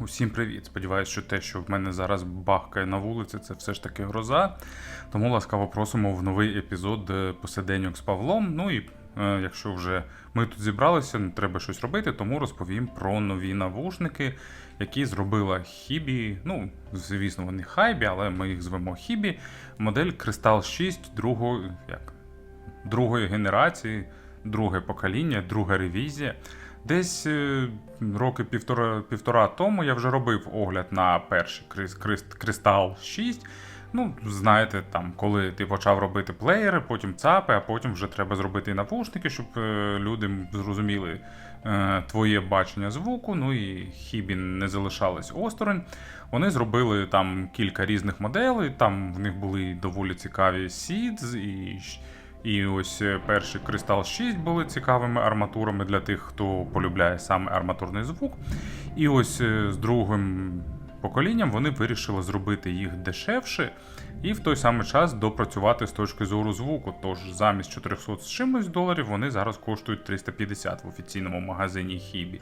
Усім привіт! Сподіваюсь, що те, що в мене зараз бахкає на вулиці, це все ж таки гроза. Тому ласкаво просимо в новий епізод е, посиденьок з Павлом. Ну і е, якщо вже ми тут зібралися, не треба щось робити, тому розповім про нові навушники, які зробила Хібі. Ну, звісно, вони хайбі, але ми їх звемо Хібі. Модель Crystal 6 другої, як, другої генерації, друге покоління, друга ревізія. Десь е, роки півтора, півтора тому я вже робив огляд на перший Крис- Крис- Crystal 6. Ну, знаєте, там, коли ти почав робити плеєри, потім ЦАПи, а потім вже треба зробити і навушники, щоб е, люди зрозуміли е, твоє бачення звуку. Ну і хібі не залишались осторонь. Вони зробили там кілька різних моделей. Там в них були доволі цікаві Seeds і. І ось е, перший Crystal 6 були цікавими арматурами для тих, хто полюбляє саме арматурний звук. І ось е, з другим поколінням вони вирішили зробити їх дешевше і в той самий час допрацювати з точки зору звуку. Тож замість 400 з чимось доларів вони зараз коштують 350 в офіційному магазині Хібі.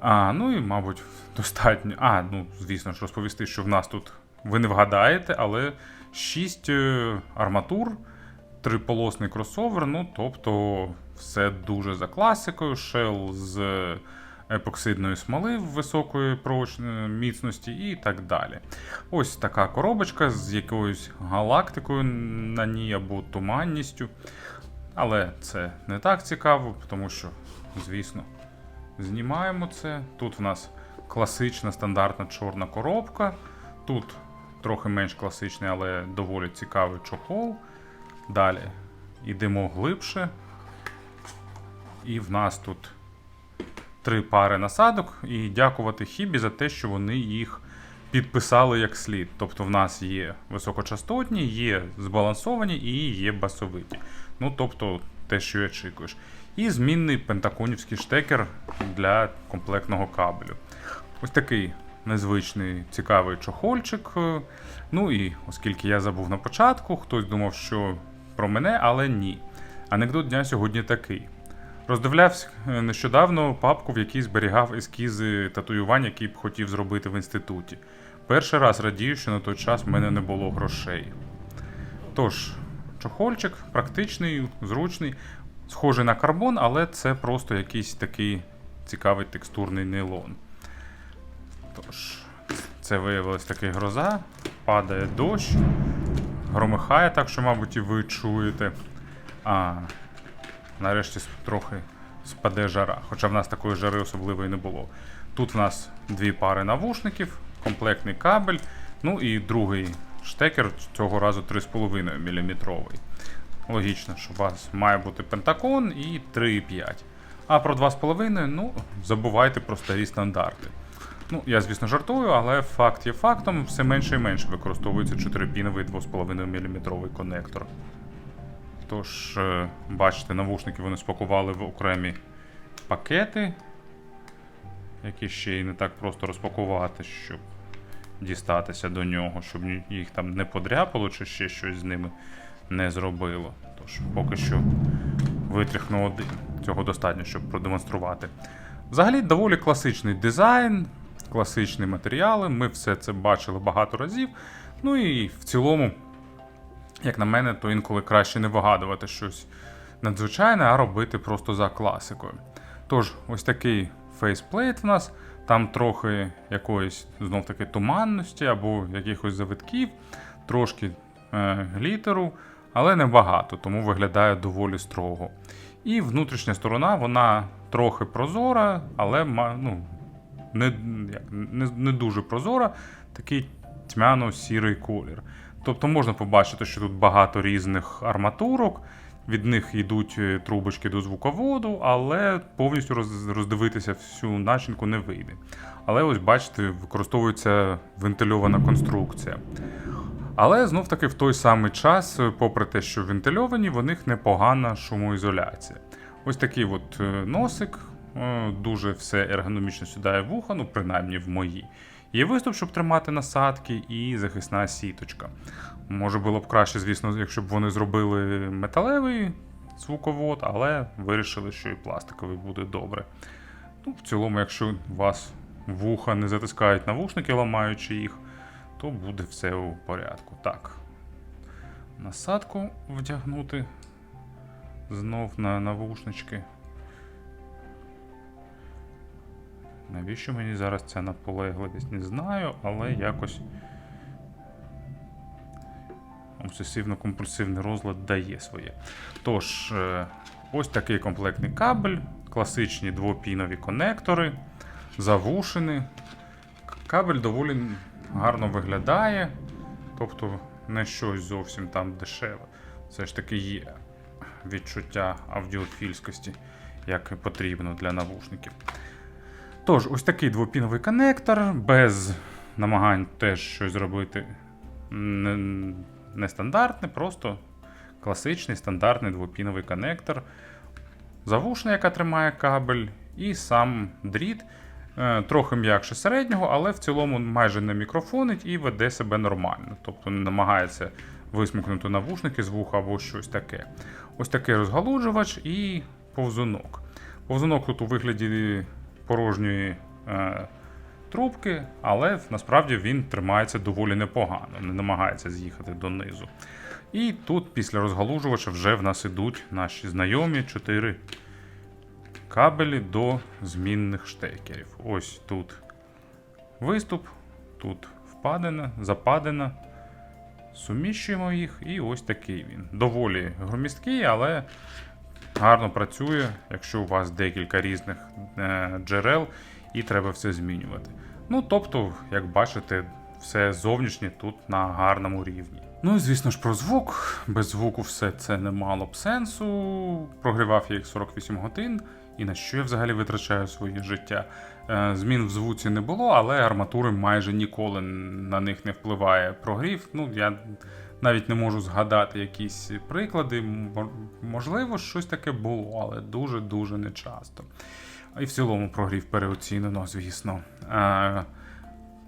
А, ну і, мабуть, достатньо. А, ну, звісно ж, розповісти, що в нас тут ви не вгадаєте, але 6 арматур триполосний кросовер, ну тобто все дуже за класикою, шел з епоксидної смоли високої міцності і так далі. Ось така коробочка з якоюсь галактикою на ній або туманністю. Але це не так цікаво, тому що, звісно, знімаємо це. Тут в нас класична стандартна чорна коробка. Тут трохи менш класичний, але доволі цікавий чохол. Далі йдемо глибше. І в нас тут три пари насадок. І дякувати Хібі за те, що вони їх підписали як слід. Тобто в нас є високочастотні, є збалансовані і є басовиті. Ну, тобто, те, що і очікуєш. І змінний пентаконівський штекер для комплектного кабелю. Ось такий незвичний цікавий чохольчик. Ну і оскільки я забув на початку, хтось думав, що про мене, але ні. Анекдот дня сьогодні такий. Роздивлявся е, нещодавно папку, в якій зберігав ескізи татуювань, які б хотів зробити в інституті. Перший раз радію, що на той час в мене не було грошей. Тож, чохольчик практичний, зручний, схожий на карбон, але це просто якийсь такий цікавий текстурний нейлон. Тож, це виявилась таки гроза, падає дощ, громихає так, що, мабуть, і ви чуєте. А нарешті трохи спаде жара, хоча в нас такої жари особливої не було. Тут в нас дві пари навушників, комплектний кабель, ну і другий штекер цього разу 3,5 мм. Логічно, що у вас має бути пентакон і 3,5. А про 2,5, ну, забувайте про старі стандарти. Ну, я, звісно, жартую, але факт є фактом, все менше і менше використовується 4-піновий 2,5 мм конектор. Тож, е, бачите, навушники вони спакували в окремі пакети, які ще й не так просто розпакувати, щоб дістатися до нього, щоб їх там не подряпало чи ще щось з ними не зробило. Тож, поки що витряхну один. Цього достатньо, щоб продемонструвати. Взагалі, доволі класичний дизайн, класичні матеріали. Ми все це бачили багато разів. Ну і в цілому, як на мене, то інколи краще не вигадувати щось надзвичайне, а робити просто за класикою. Тож, ось такий фейсплейт в нас, там трохи якоїсь знов таки туманності або якихось завитків, трошки е, глітеру, але не багато, тому виглядає доволі строго. І внутрішня сторона, вона трохи прозора, але ну, не, як, не, не дуже прозора, такий тьмяно-сірий колір. Тобто можна побачити, що тут багато різних арматурок, від них йдуть е, трубочки до звуководу, але повністю роз, роздивитися всю начинку не вийде. Але ось бачите, використовується вентильована конструкція. Але знов таки в той самий час, е, попри те, що вентильовані, в них непогана шумоізоляція. Ось такий от е, носик, дуже все ергономічно сідає в вуха, ну принаймні в мої. Є виступ, щоб тримати насадки, і захисна сіточка. Може було б краще, звісно, якщо б вони зробили металевий звуковод, але вирішили, що і пластиковий буде добре. Ну, в цілому, якщо вас вуха не затискають навушники, ламаючи їх, то буде все у порядку. Так. Насадку вдягнути знов на навушнички. Навіщо мені зараз ця наполегливість? Не знаю, але якось обсесивно-компульсивний розлад дає своє. Тож, е, ось такий комплектний кабель, класичні двопінові конектори, завушини. К- Кабель доволі гарно виглядає, тобто не щось зовсім там дешеве. Все ж таки є відчуття аудіофільськості, як потрібно для навушників. Тож, ось такий двопіновий коннектор, без намагань теж щось зробити не- нестандартне, просто класичний стандартний двопіновий коннектор, завушна, яка тримає кабель, і сам дріт. е, Трохи м'якше середнього, але в цілому майже не мікрофонить і веде себе нормально. Тобто не намагається висмикнути навушники з вуха або щось таке. Ось такий розгалуджувач і повзунок. Повзунок тут у вигляді порожньої е, трубки, але насправді він тримається доволі непогано, не намагається з'їхати донизу. І тут після розгалужувача вже в нас ідуть наші знайомі чотири кабелі до змінних штекерів. Ось тут виступ, тут впадина, западина. Суміщуємо їх, і ось такий він. Доволі громісткий, але гарно працює, якщо у вас декілька різних е, джерел і треба все змінювати. Ну, тобто, як бачите, все зовнішнє тут на гарному рівні. Ну і звісно ж про звук. Без звуку все це не мало б сенсу. Прогрівав я їх 48 годин, і на що я взагалі витрачаю своє життя. Е, Змін в звуці не було, але арматури майже ніколи на них не впливає прогрів. Ну, я навіть не можу згадати якісь приклади. Можливо, щось таке було, але дуже-дуже нечасто. І в цілому прогрів переоцінено, звісно. Е,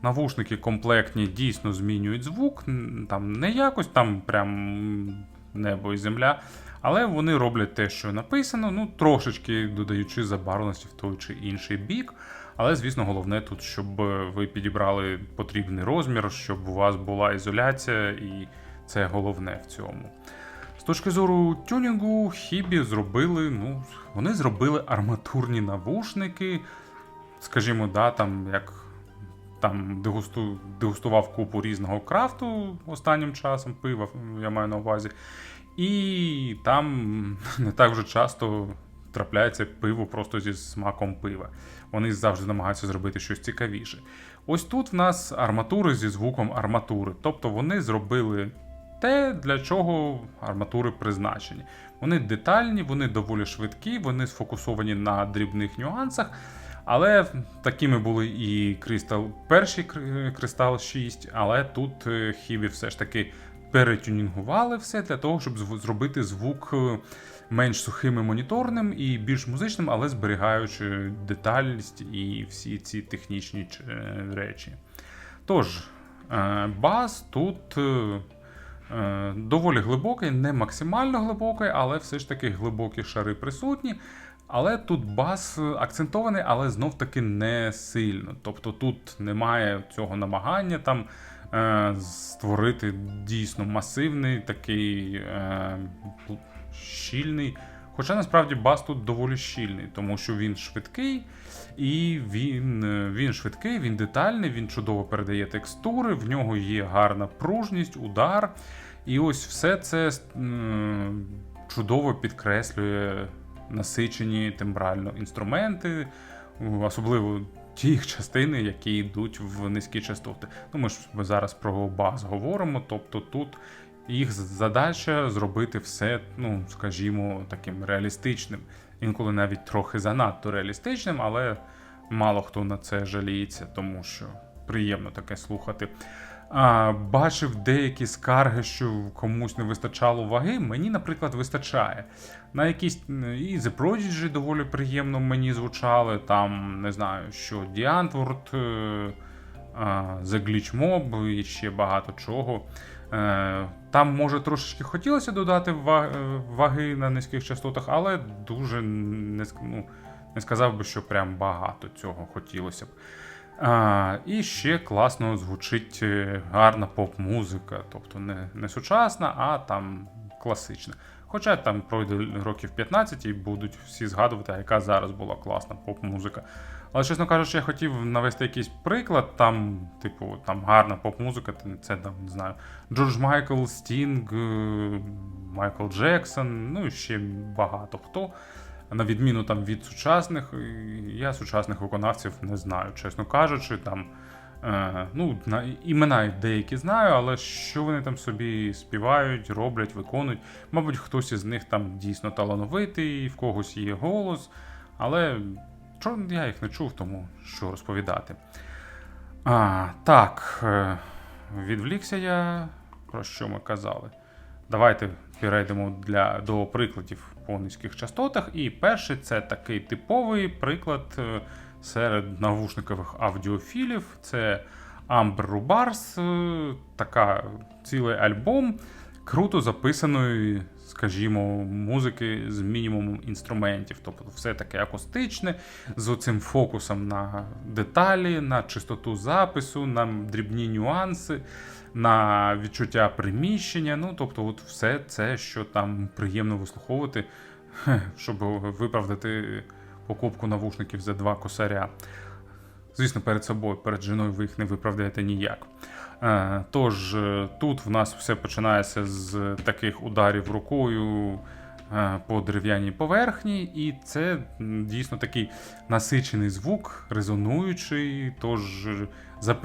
Навушники комплектні дійсно змінюють звук. Там не якось там прям небо і земля. Але вони роблять те, що написано, ну трошечки додаючи забарвленості в той чи інший бік. Але, звісно, головне тут, щоб ви підібрали потрібний розмір, щоб у вас була ізоляція, і це головне в цьому. З точки зору тюнінгу, Хібі зробили, ну, вони зробили арматурні навушники. Скажімо, да, там як там дегусту, дегустував купу різного крафту останнім часом, пива, я маю на увазі. І там не так вже часто трапляється пиво просто зі смаком пива. Вони завжди намагаються зробити щось цікавіше. Ось тут в нас арматури зі звуком арматури. Тобто вони зробили те, для чого арматури призначені. Вони детальні, вони доволі швидкі, вони сфокусовані на дрібних нюансах. Але такими були і Crystal, перший Crystal 6, але тут е, Хібі все ж таки перетюнінгували все для того, щоб зробити звук е, менш сухим і моніторним і більш музичним, але зберігаючи детальність і всі ці технічні е, речі. Тож, бас тут. Е, Доволі глибокий, не максимально глибокий, але все ж таки глибокі шари присутні. Але тут бас акцентований, але знов таки не сильно. Тобто тут немає цього намагання там е, створити дійсно масивний такий е, щільний. Хоча насправді бас тут доволі щільний, тому що він швидкий, і він, е, він швидкий, він детальний, він чудово передає текстури, в нього є гарна пружність, удар. І ось все це чудово підкреслює насичені тембрально інструменти, особливо ті частини, які йдуть в низькі частоти. Ну, ми ж зараз про бас говоримо, тобто тут їх задача зробити все, ну, скажімо, таким реалістичним. Інколи навіть трохи занадто реалістичним, але мало хто на це жаліється, тому що приємно таке слухати. А, бачив деякі скарги, що комусь не вистачало ваги. Мені, наприклад, вистачає. На якісь і The Prodigy доволі приємно мені звучали. Там не знаю, що Antwoord, е, The Glitch Mob і ще багато чого. Е, Там, може, трошечки хотілося додати е, ваги на низьких частотах, але дуже не, ну, не сказав би, що прям багато цього хотілося б. А, і ще класно звучить е, гарна поп-музика, тобто не, не сучасна, а там класична. Хоча там пройде років 15 і будуть всі згадувати, яка зараз була класна поп-музика. Але, чесно кажучи, я хотів навести якийсь приклад. Там, типу, там гарна поп-музика, це там, не знаю, Джордж Майкл, Стінг, е, Майкл Джексон, ну і ще багато хто. На відміну там від сучасних, я сучасних виконавців не знаю, чесно кажучи, там. Е, ну, на, імена деякі знаю, але що вони там собі співають, роблять, виконують. Мабуть, хтось із них там дійсно талановитий, в когось є голос, але я їх не чув, тому що розповідати. А, Так, е, відвлікся я, про що ми казали. Давайте перейдемо для, до прикладів по низьких частотах. І перший це такий типовий приклад е, серед навушникових аудіофілів. Це Amber Rubars, е, така цілий альбом круто записаної, скажімо, музики з мінімумом інструментів. Тобто все таке акустичне, з оцим фокусом на деталі, на чистоту запису, на дрібні нюанси. На відчуття приміщення, ну тобто, от все це, що там приємно вислуховувати, щоб виправдати покупку навушників за два косаря. Звісно, перед собою, перед жіною ви їх не виправдаєте ніяк. Е, тож, е, тут в нас все починається з таких ударів рукою е, по дерев'яній поверхні, і це дійсно такий насичений звук, резонуючий. Тож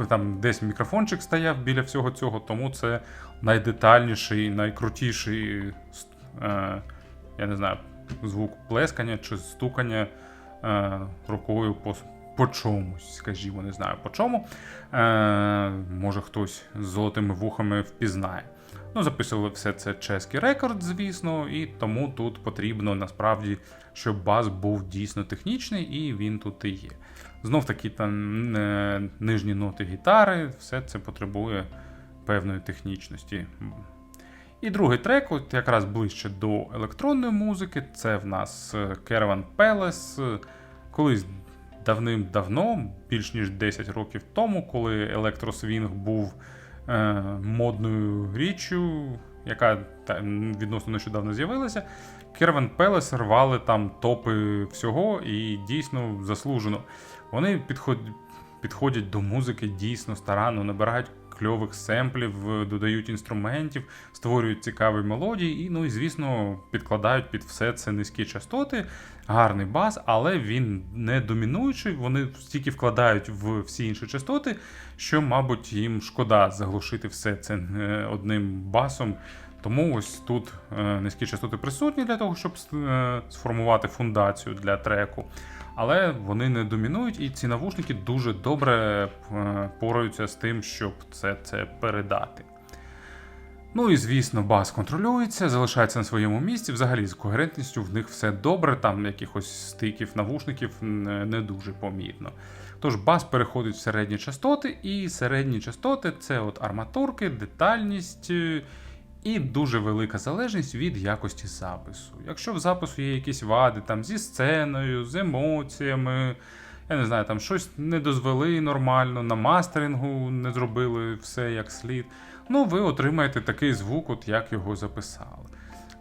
там десь мікрофончик стояв біля всього цього, тому це найдетальніший, найкрутіший я не знаю, звук плескання чи стукання рукою по по чомусь, скажімо, не знаю по чому. Е, Може хтось з золотими вухами впізнає. Ну, Записували все це чеський рекорд, звісно, і тому тут потрібно насправді, щоб бас був дійсно технічний, і він тут і є. Знов таки там е, нижні ноти гітари, все це потребує певної технічності. І другий трек, от якраз ближче до електронної музики, це в нас е, Caravan Palace. Колись давним-давно, більш ніж 10 років тому, коли електросвінг був е, модною річчю, яка та, відносно нещодавно з'явилася, Кервен Пелес рвали там топи всього і дійсно заслужено. Вони підходять. Підходять до музики дійсно старанно, набирають кльових семплів, додають інструментів, створюють цікаві мелодії, і, ну і звісно, підкладають під все це низькі частоти, гарний бас, але він не домінуючий. Вони стільки вкладають в всі інші частоти, що, мабуть, їм шкода заглушити все це е, одним басом. Тому ось тут е, низькі частоти присутні для того, щоб е, сформувати фундацію для треку але вони не домінують, і ці навушники дуже добре е, пораються з тим, щоб це, це передати. Ну і звісно, бас контролюється, залишається на своєму місці. Взагалі, з когерентністю в них все добре, там якихось стиків навушників не дуже помітно. Тож бас переходить в середні частоти, і середні частоти це от арматурки, детальність е, і дуже велика залежність від якості запису. Якщо в запису є якісь вади там зі сценою, з емоціями, я не знаю, там щось не дозвели нормально, на мастерингу не зробили все як слід, ну ви отримаєте такий звук, от як його записали.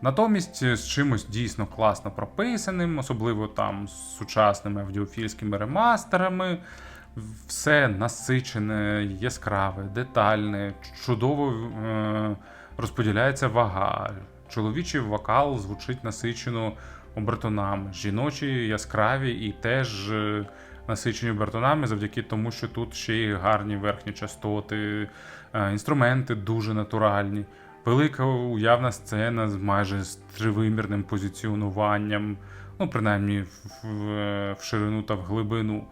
Натомість з чимось дійсно класно прописаним, особливо там з сучасними аудіофільськими ремастерами. Все насичене, яскраве, детальне, чудово е- розподіляється вага. Чоловічий вокал звучить насичено обертонами, жіночі яскраві і теж е, насичені обертонами завдяки тому, що тут ще й гарні верхні частоти, е, інструменти дуже натуральні. Велика уявна сцена з майже з тривимірним позиціонуванням, ну, принаймні в, в, в ширину та в глибину.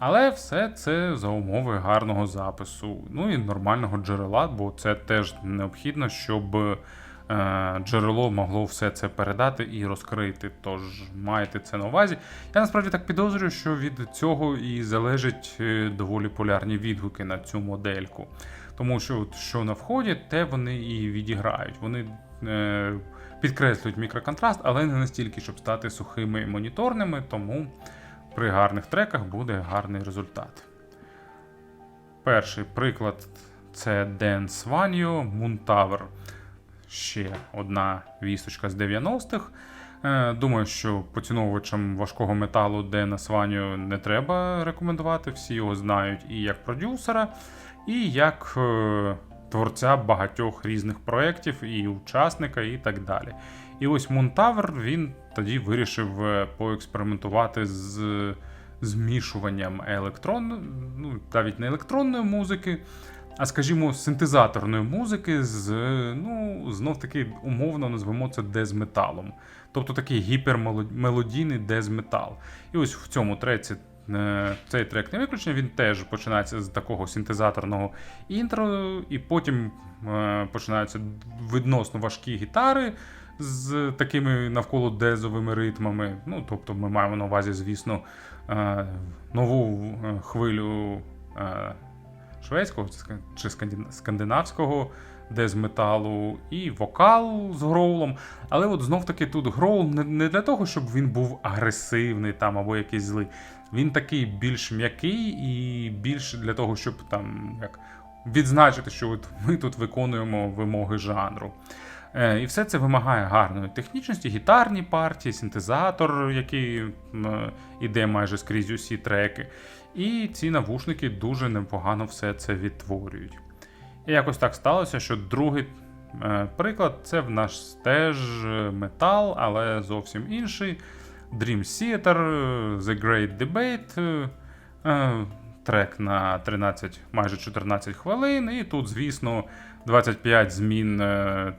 Але все це за умови гарного запису, ну і нормального джерела, бо це теж необхідно, щоб е, джерело могло все це передати і розкрити. Тож маєте це на увазі. Я насправді так підозрюю, що від цього і залежать е, доволі полярні відгуки на цю модельку. Тому що от, що на вході, те вони і відіграють. Вони е, підкреслюють мікроконтраст, але не настільки, щоб стати сухими і моніторними. тому при гарних треках буде гарний результат. перший приклад це Dance Vanio Moon Tower. Ще одна вісточка з 90-х. Е, Думаю, що поціновувачам важкого металу Дена Сваню не треба рекомендувати. Всі його знають і як продюсера, і як е, творця багатьох різних проєктів, і учасника, і так далі. І ось Мунтавер він тоді вирішив е, поекспериментувати з змішуванням електронної, ну навіть не електронної музики, а скажімо, синтезаторної музики з, ну, знов таки умовно назвемо це дезметалом. Тобто такий гіпермелодійний дезметал. І ось в цьому треці. Е, Цей трек не виключення, він теж починається з такого синтезаторного інтро, і потім е, починаються відносно важкі гітари з такими навколо дезовими ритмами. Ну, тобто ми маємо на увазі, звісно, е, нову хвилю шведського чи скандина- скандинавського дезметалу, і вокал з гроулом. Але от знов таки тут гроул не для того, щоб він був агресивний там або якийсь злий. Він такий більш м'який і більш для того, щоб там як відзначити, що от ми тут виконуємо вимоги жанру. Е, І все це вимагає гарної технічності, гітарні партії, синтезатор, який іде майже скрізь усі треки. І ці навушники дуже непогано все це відтворюють. І якось так сталося, що другий е, приклад це в наш теж метал, але зовсім інший. Dream Theater, The Great Debate. е, е, Трек на 13, майже 14 хвилин, і тут, звісно, 25 змін е,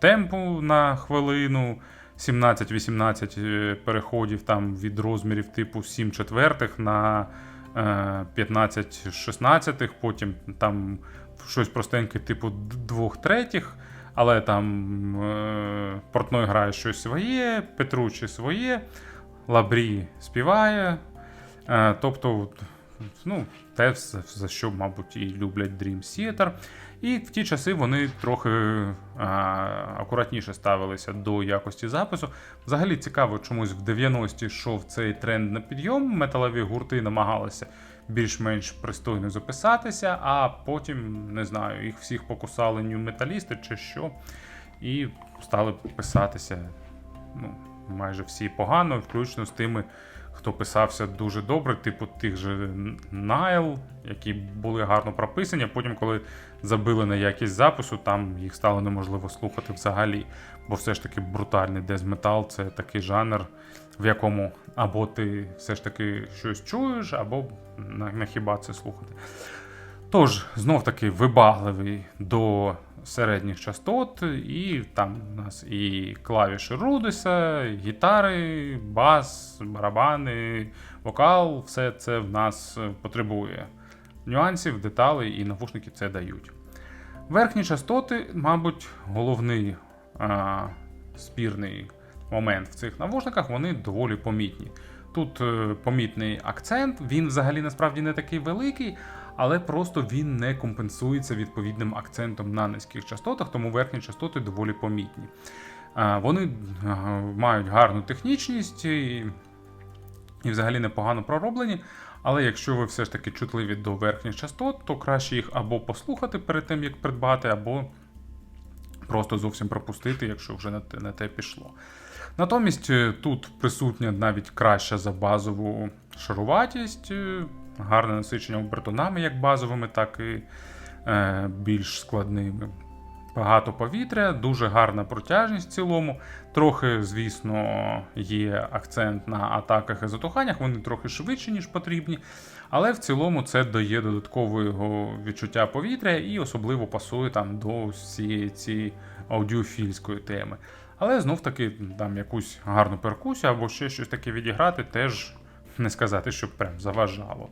темпу на хвилину, 17-18 е, переходів там від розмірів типу 7 четвертих на е, 15 16, потім там щось простеньке, типу 2 третіх, але там е, Портной грає щось своє, Петручі своє, Лабрі співає. Е, тобто, ну, те, за що, мабуть, і люблять Dream Theater. І в ті часи вони трохи а, акуратніше ставилися до якості запису. Взагалі цікаво, чомусь в 90-ті йшов цей тренд на підйом. Металові гурти намагалися більш-менш пристойно записатися, а потім, не знаю, їх всіх покусали нью-металісти чи що, і стали писатися ну, майже всі погано, включно з тими, хто писався дуже добре, типу тих же Найл, які були гарно прописані. Потім, коли забили на якість запису, там їх стало неможливо слухати взагалі. Бо все ж таки брутальний дезметал це такий жанр, в якому або ти все ж таки щось чуєш, або на, хіба це слухати. Тож, знов таки вибагливий до середніх частот, і там у нас і клавіші Рудеса, гітари, бас, барабани, вокал, все це в нас потребує нюансів, деталей, і навушники це дають. Верхні частоти, мабуть, головний а, спірний момент в цих навушниках, вони доволі помітні. Тут е, помітний акцент, він взагалі насправді не такий великий, але просто він не компенсується відповідним акцентом на низьких частотах, тому верхні частоти доволі помітні. Вони мають гарну технічність і, взагалі непогано пророблені. Але якщо ви все ж таки чутливі до верхніх частот, то краще їх або послухати перед тим, як придбати, або просто зовсім пропустити, якщо вже на те пішло. Натомість е, тут присутня навіть краща за базову шаруватість, е, гарне насичення обертонами, як базовими, так і е, більш складними. Багато повітря, дуже гарна протяжність в цілому. Трохи, звісно, є акцент на атаках і затуханнях, вони трохи швидші, ніж потрібні. Але в цілому це дає додаткового відчуття повітря і особливо пасує там до всієї цієї аудіофільської теми. Але знов таки там якусь гарну перкусію або ще щось таке відіграти, теж не сказати, що прям заважало.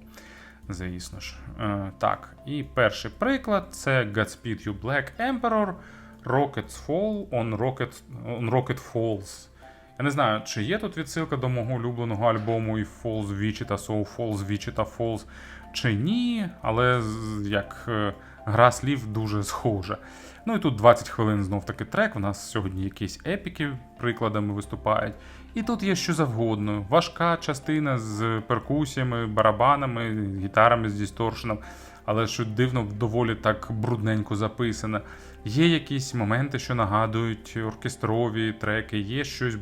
Звісно ж. Е, так, і перший приклад це Godspeed You Black Emperor Rockets Fall on Rocket, on Rocket Falls. Я не знаю, чи є тут відсилка до мого улюбленого альбому і Falls Wichita, So Falls Wichita Falls, чи ні, але як е, гра слів дуже схожа. Ну і тут 20 хвилин знов таки трек. У нас сьогодні якісь епіки прикладами виступають. І тут є що завгодно. Важка частина з перкусіями, барабанами, гітарами з дісторшеном. але що дивно, доволі так брудненько записано. Є якісь моменти, що нагадують оркестрові треки, є щось.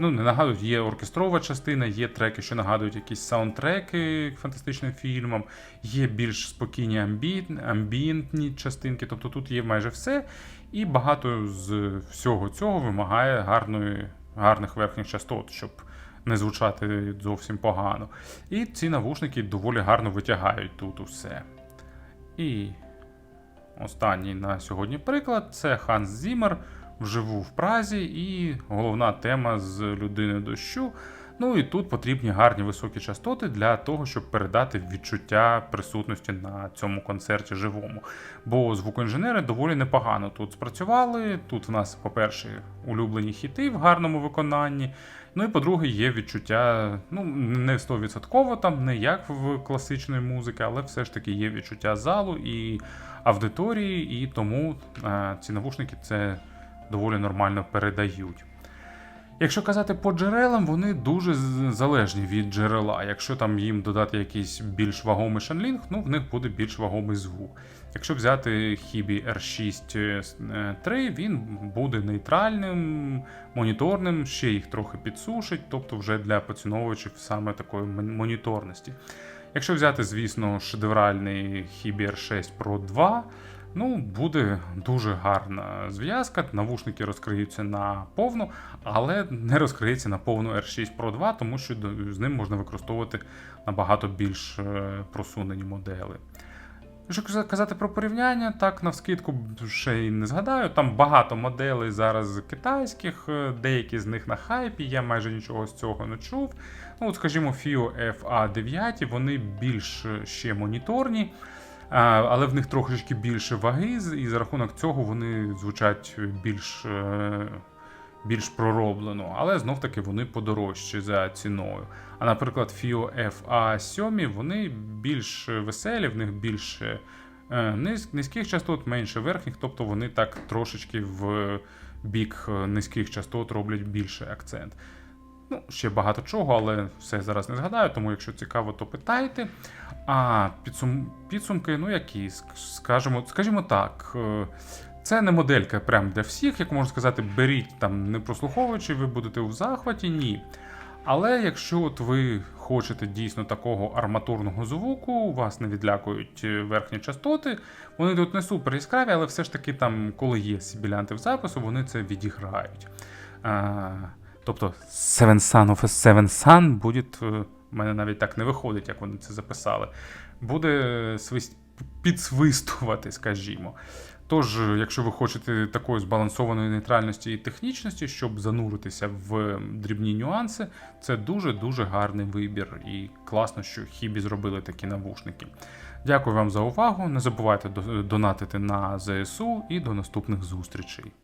Ну, не нагадують, є оркестрова частина, є треки, що нагадують якісь саундтреки фантастичним фільмам, є більш спокійні амбі... амбієнтні частинки, тобто тут є майже все. І багато з всього цього вимагає гарної, гарних верхніх частот, щоб не звучати зовсім погано. І ці навушники доволі гарно витягають тут усе. І останній на сьогодні приклад це Ханс Зімер вживу в Празі, і головна тема з людини дощу. Ну і тут потрібні гарні високі частоти для того, щоб передати відчуття присутності на цьому концерті живому. Бо звукоінженери доволі непогано тут спрацювали. Тут в нас, по-перше, улюблені хіти в гарному виконанні. Ну і по-друге, є відчуття, ну не 100% там, не як в класичної музики, але все ж таки є відчуття залу і аудиторії, і тому е, ці навушники це доволі нормально передають. Якщо казати по джерелам, вони дуже залежні від джерела. Якщо там їм додати якийсь більш вагомий шанлінг, ну в них буде більш вагомий звук. Якщо взяти Hibі R6 III, він буде нейтральним, моніторним, ще їх трохи підсушить, тобто вже для поціновувачів саме такої моніторності. Якщо взяти, звісно, шедевральний Hibі R6 Pro 2, ну буде дуже гарна зв'язка. Навушники розкриються на повну, але не розкриється на повну R6 Pro 2, тому що з ним можна використовувати набагато більш е, просунені модели. Якщо казати про порівняння, так навскидку ще й не згадаю. Там багато моделей зараз китайських, е, деякі з них на хайпі, я майже нічого з цього не чув. Ну, от, скажімо, FIO FA9, вони більш е, ще моніторні, але в них трошечки більше ваги, і за рахунок цього вони звучать більш, е, більш пророблено, але знов таки вони подорожчі за ціною. А наприклад, FIO FA7 вони більш веселі, в них більше е, низьких частот, менше верхніх, тобто вони так трошечки в бік е, низьких частот роблять більше акцент. Ну, ще багато чого, але все зараз не згадаю, тому якщо цікаво, то питайте. А підсум... підсумки, ну які, скажімо, скажімо так. е, Це не моделька прям для всіх, як можна сказати, беріть там не прослуховуючи, ви будете в захваті, ні. Але якщо от ви хочете дійсно такого арматурного звуку, вас не відлякують е, верхні частоти, вони тут не супер яскраві, але все ж таки там, коли є сібілянти в запису, вони це відіграють. Тобто Seven Sun of a Seven Sun буде, е, в мене навіть так не виходить, як вони це записали, буде свист... підсвистувати, скажімо. Тож, якщо ви хочете такої збалансованої нейтральності і технічності, щоб зануритися в дрібні нюанси, це дуже-дуже гарний вибір і класно, що Хібі зробили такі навушники. Дякую вам за увагу. Не забувайте донатити на ЗСУ і до наступних зустрічей.